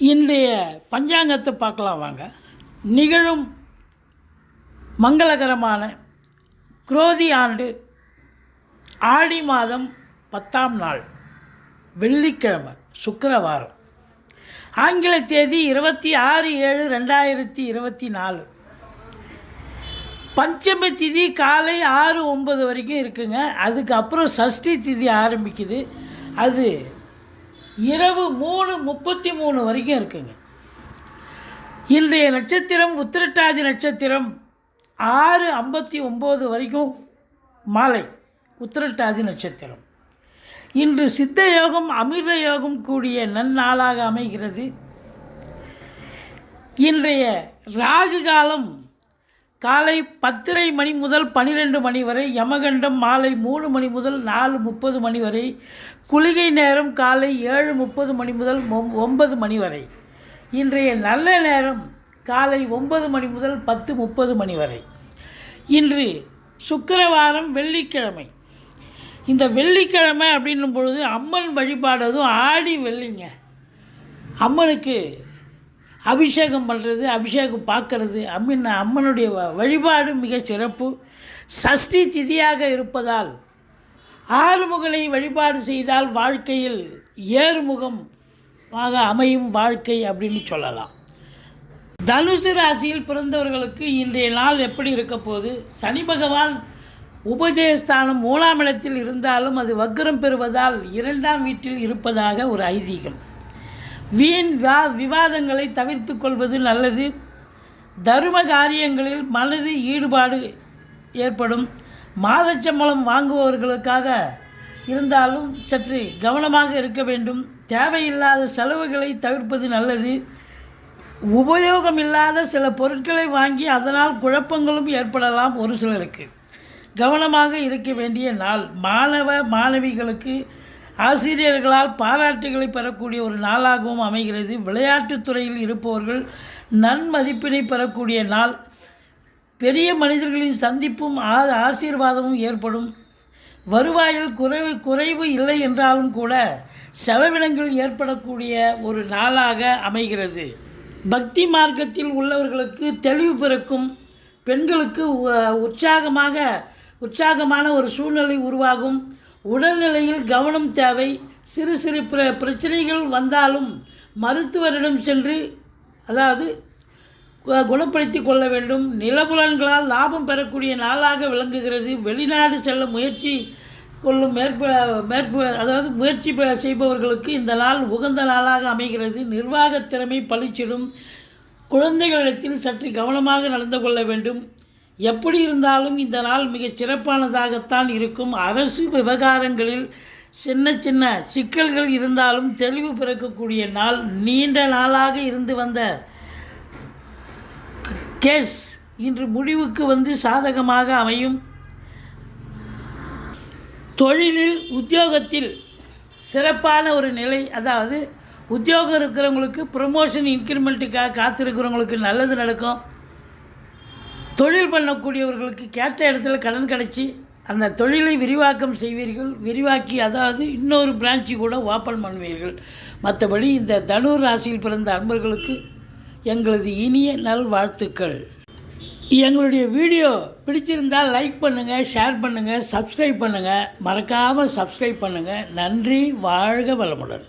இன்றைய பஞ்சாங்கத்தை பார்க்கலாம் வாங்க. நிகழும் மங்களகரமான குரோதி ஆண்டு ஆடி மாதம் பத்தாம் நாள் வெள்ளிக்கிழமை சுக்கரவாரம். ஆங்கில தேதி இருபத்தி ஆறு ஏழு ரெண்டாயிரத்தி இருபத்தி நாலு. பஞ்சமி திதி காலை ஆறு ஒம்பது வரைக்கும் இருக்குங்க. அதுக்கப்புறம் சஷ்டி திதி ஆரம்பிக்குது. அது இரவு மூணு முப்பத்தி மூணு வரைக்கும் இருக்குங்க. இன்றைய நட்சத்திரம் உத்திரட்டாதி நட்சத்திரம் ஆறு ஐம்பத்தி ஒம்பது வரைக்கும் மாலை உத்திரட்டாதி நட்சத்திரம். இன்று சித்த யோகம் அமிர்த யோகம் கூடிய நன்னாளாக அமைகிறது. இன்றைய ராகு காலம் காலை பத்தரை மணி முதல் பன்னிரெண்டு மணி வரை யமகண்டம் மாலை மூணு மணி முதல் நாலு முப்பது மணி வரை குளிகை நேரம் காலை ஏழு முப்பது மணி முதல் ஒன்பது மணி வரை. இன்றைய நல்ல நேரம் காலை ஒன்பது மணி முதல் பத்து முப்பது மணி வரை. இன்று சுக்கரவாரம் வெள்ளிக்கிழமை. இந்த வெள்ளிக்கிழமை அப்படின்னும் பொழுது அம்மன் வழிபாடு அதுவும் ஆடி வெள்ளிங்க. அம்மனுக்கு அபிஷேகம் பண்ணுறது அபிஷேகம் பார்க்கறது அம்மின் அம்மனுடைய வ- வழிபாடு மிக சிறப்பு. சஷ்டி திதியாக இருப்பதால் ஆறுமுகனை வழிபாடு செய்தால் வாழ்க்கையில் ஏறுமுகம் ஆக அமையும் வாழ்க்கை அப்படின்னு சொல்லலாம். தனுசு ராசியில் பிறந்தவர்களுக்கு இன்றைய நாள் எப்படி இருக்க போது சனி பகவான் உபஜயஸ்தானம் மூலாமிடத்தில் இடத்தில் இருந்தாலும் அது வக்ரம் பெறுவதால் இரண்டாம் வீட்டில் இருப்பதாக ஒரு ஐதீகம். வீண் வா விவாதங்களை தவிர்த்து கொள்வது நல்லது. தர்ம காரியங்களில் மனது ஈடுபாடு ஏற்படும். மாதச்சம்பளம் வாங்குபவர்களுக்காக இருந்தாலும் சற்று கவனமாக இருக்க வேண்டும். தேவையில்லாத செலவுகளை தவிர்ப்பது நல்லது. உபயோகமில்லாத சில பொருட்களை வாங்கி அதனால் குழப்பங்களும் ஏற்படலாம் ஒரு சிலருக்கு. கவனமாக இருக்க வேண்டிய நாள். மாணவ மாணவிகளுக்கு ஆசிரியர்களால் பாராட்டுகளை பெறக்கூடிய ஒரு நாளாகவும் அமைகிறது. விளையாட்டுத் துறையில் இருப்பவர்கள் நன்மதிப்பினை பெறக்கூடிய நாள். பெரிய மனிதர்களின் சந்திப்பும் ஆ- ஆசீர்வாதமும் ஏற்படும். வருவாயில் குறைவு குறைவு இல்லை என்றாலும் கூட செலவினங்கள் ஏற்படக்கூடிய ஒரு நாளாக அமைகிறது. பக்தி மார்க்கத்தில் உள்ளவர்களுக்கு தெளிவு பிறக்கும். பெண்களுக்கு உற்சாகமாக உற்சாகமான ஒரு சூழ்நிலை உருவாகும். உடல்நிலையில் கவனம் தேவை. சிறு சிறு பிர பிரச்சனைகள் வந்தாலும் மருத்துவரிடம் சென்று அதாவது குணப்படுத்தி கொள்ள வேண்டும். நிலபுலன்களால் லாபம் பெறக்கூடிய நாளாக விளங்குகிறது. வெளிநாடு செல்ல முயற்சி கொள்ளும் மேற்ப மேற்ப அதாவது முயற்சி செய்பவர்களுக்கு இந்த நாள் உகந்த நாளாக அமைகிறது. நிர்வாகத் திறமை பளிச்சிடும். குழந்தைகளிடத்தில் சற்று கவனமாக நடந்து கொள்ள வேண்டும். எப்படி இருந்தாலும் இந்த நாள் மிகச் சிறப்பானதாகத்தான் இருக்கும். அரசு விவகாரங்களில் சின்ன சின்ன சிக்கல்கள் இருந்தாலும் தெளிவு பிறக்கக்கூடிய நாள் நீண்ட நாளாக இருந்து வந்த கேஸ் இன்று முடிவுக்கு வந்து சாதகமாக அமையும். தொழிலில் உத்தியோகத்தில் சிறப்பான ஒரு நிலை அதாவது உத்தியோகம் இருக்கிறவங்களுக்கு ப்ரமோஷன் இன்க்ரிமெண்ட்டுக்காக காத்திருக்கிறவங்களுக்கு நல்லது நடக்கும். தொழில் பண்ணக்கூடியவர்களுக்கு கேட்ட இடத்துல கடன் கிடச்சி அந்த தொழிலை விரிவாக்கம் செய்வீர்கள் விரிவாக்கி அதாவது இன்னொரு பிரான்ச்சு கூட ஓப்பன் பண்ணுவீர்கள். மற்றபடி இந்த தனுர் ராசியில் பிறந்த அன்பர்களுக்கு எங்களது இனிய நல்வாழ்த்துக்கள் எங்களுடைய வீடியோ பிடிச்சிருந்தால் லைக் பண்ணுங்கள் ஷேர் பண்ணுங்கள் சப்ஸ்கிரைப் பண்ணுங்கள் மறக்காமல் சப்ஸ்கிரைப் பண்ணுங்கள் நன்றி வாழ்க வளமுடன்.